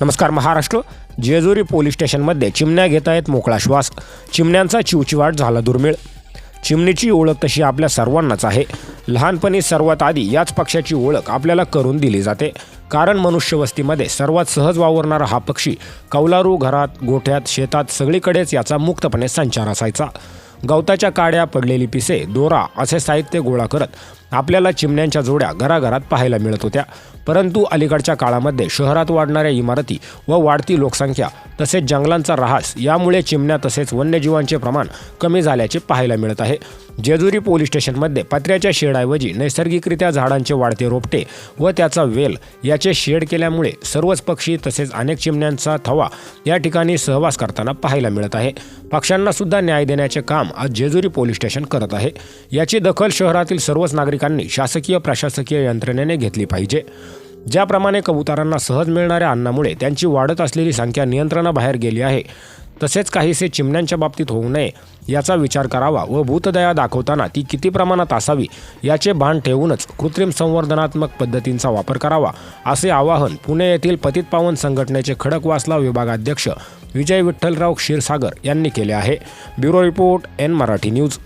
नमस्कार महाराष्ट्र. जेजुरी पोलीस स्टेशनमध्ये चिमण्या घेत आहेत मोकळा श्वास. चिमण्यांचा चिवचिवाट झाला दुर्मिळ. चिमणीची ओळख तशी आपल्या सर्वांनाच आहे. लहानपणी सर्वात आधी याच पक्षाची ओळख आपल्याला करून दिली जाते. कारण मनुष्यवस्तीमध्ये सर्वात सहज वावरणारा हा पक्षी कौलारू घरात गोठ्यात शेतात सगळीकडेच याचा मुक्तपणे संचार असायचा. गवताच्या काड्या पडलेली पिसे दोरा असे साहित्य गोळा करत आपल्याला चिमण्यांच्या जोड्या घराघरात पाहायला मिळत होत्या. परंतु अलीकडच्या काळामध्ये शहरात वाढणाऱ्या इमारती व वाढती लोकसंख्या तसेच जंगलांचा ऱ्हास यामुळे चिमण्या तसेच वन्यजीवांचे प्रमाण कमी झाल्याचे पाहायला मिळत आहे. जेजुरी पोलीस स्टेशनमध्ये पत्र्याच्या शेडऐवजी नैसर्गिकरित्या झाडांचे वाढते रोपटे व त्याचा वेल याचे शेड केल्यामुळे सर्वच पक्षी तसेच अनेक चिमण्यांचा थवा या ठिकाणी सहवास करताना पाहायला मिळत आहे. पक्ष्यांना सुद्धा न्याय देण्याचे काम आज जेजुरी पोलीस स्टेशन करत आहे. याची दखल शहरातील सर्वच नागरिकांनी शासकीय प्रशासकीय यंत्रणेने घेतली पाहिजे. ज्याप्रमाणे कबुतरांना सहज मिळणाऱ्या अन्नामुळे त्यांची वाढत असलेली संख्या नियंत्रणाबाहेर गेली आहे. तसेच काहीसे चिमण्यांच्या बाबतीत होऊ नये याचा विचार करावा व भूतदया दाखवताना ती किती प्रमाणात असावी याचे भान ठेवूनच कृत्रिम संवर्धनात्मक पद्धतींचा वापर करावा असे आवाहन पुणे येथील पतित पावन संघटनेचे खडकवासला विभागाध्यक्ष विजय विठ्ठलराव क्षीरसागर यांनी केले आहे. Bureau report N Marathi news.